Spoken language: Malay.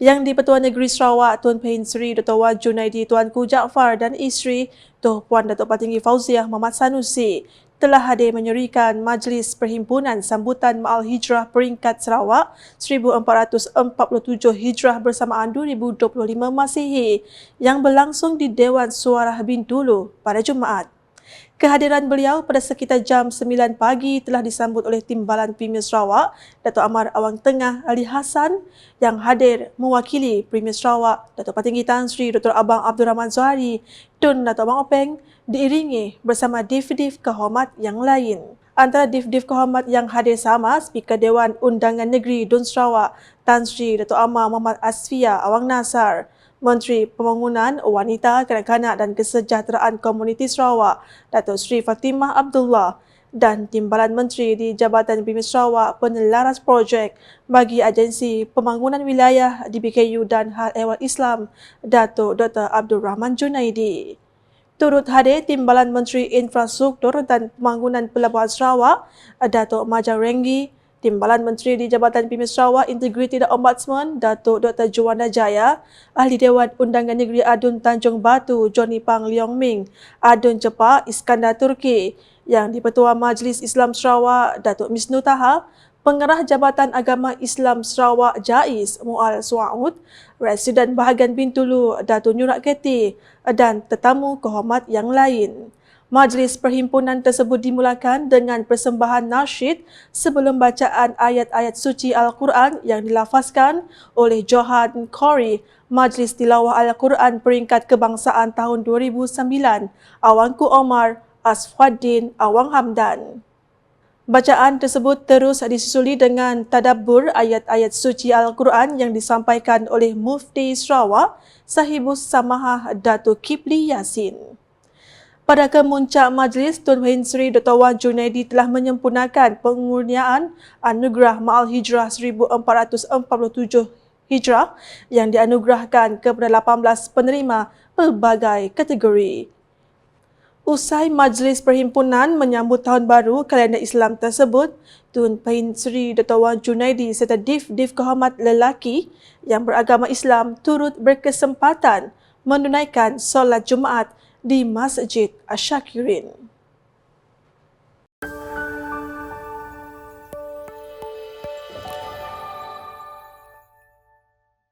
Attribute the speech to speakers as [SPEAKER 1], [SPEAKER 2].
[SPEAKER 1] yang di-Pertuan Negeri Sarawak Tuan Pehin Seri Dr. Wan Junaidi Tuanku Jaafar dan isteri Tuan Puan Datuk Patinggi Fauziah Muhammad Sanusi telah hadir menyerikan Majlis Perhimpunan Sambutan Ma'al Hijrah Peringkat Sarawak 1447 Hijrah bersamaan 2025 Masihi yang berlangsung di Dewan Suara Bintulu pada Jumaat. Kehadiran beliau pada sekitar jam 9 pagi telah disambut oleh Timbalan Premier Sarawak, Datuk Amar Awang Tengah Ali Hassan yang hadir mewakili Premier Sarawak, Datuk Patinggi Tan Sri Dr. Abang Abdul Rahman Zuhari Tun Datuk Abang Openg diiringi bersama div-div kehormat yang lain. Antara div-div kehormat yang hadir sama, Speaker Dewan Undangan Negeri Dun Sarawak, Tan Sri Datuk Amar Muhammad Asfia Awang Nasar, Menteri Pembangunan Wanita, Kanak-kanak dan Kesejahteraan Komuniti Sarawak, Datuk Sri Fatimah Abdullah dan Timbalan Menteri di Jabatan Premier Sarawak penelaras projek bagi Agensi Pembangunan Wilayah DBKU dan Hal Ehwal Islam, Datuk Dr. Abdul Rahman Junaidi. Turut hadir Timbalan Menteri Infrastruktur dan Pembangunan Pelabuhan Sarawak, Datuk Majang Renggi, Timbalan Menteri di Jabatan Premier Sarawak Integriti dan Ombudsman Datuk Dr. Juwana Jaya, Ahli Dewan Undangan Negeri Adun Tanjung Batu Johnny Pang Leong Ming, Adun Cepak Iskandar Turki, yang di-Pertua Majlis Islam Sarawak Datuk Misnu Taha, Pengarah Jabatan Agama Islam Sarawak Jais Mual Suaud, Residen Bahagian Bintulu Datuk Nyurak Keti dan tetamu kehormat yang lain. Majlis perhimpunan tersebut dimulakan dengan persembahan nasyid sebelum bacaan ayat-ayat suci Al-Quran yang dilafazkan oleh Johan Corey, Majlis Tilawah Al-Quran peringkat kebangsaan tahun 2009, Awangku Omar, Asfuddin Awang Hamdan. Bacaan tersebut terus disusuli dengan tadabbur ayat-ayat suci Al-Quran yang disampaikan oleh Mufti Sarawak, Sahibus Samahah Datuk Kipli Yasin. Pada kemuncak majlis, Tun Hin Sri Dr. Wan Junaidi telah menyempurnakan pengurniaan Anugerah Ma'al Hijrah 1447 Hijrah yang dianugerahkan kepada 18 penerima pelbagai kategori. Usai majlis perhimpunan menyambut tahun baru kalender Islam tersebut, Tun Pahin Sri Dr. Wan Junaidi serta div-div kehormat lelaki yang beragama Islam turut berkesempatan menunaikan solat Jumaat di Masjid Asyakirin.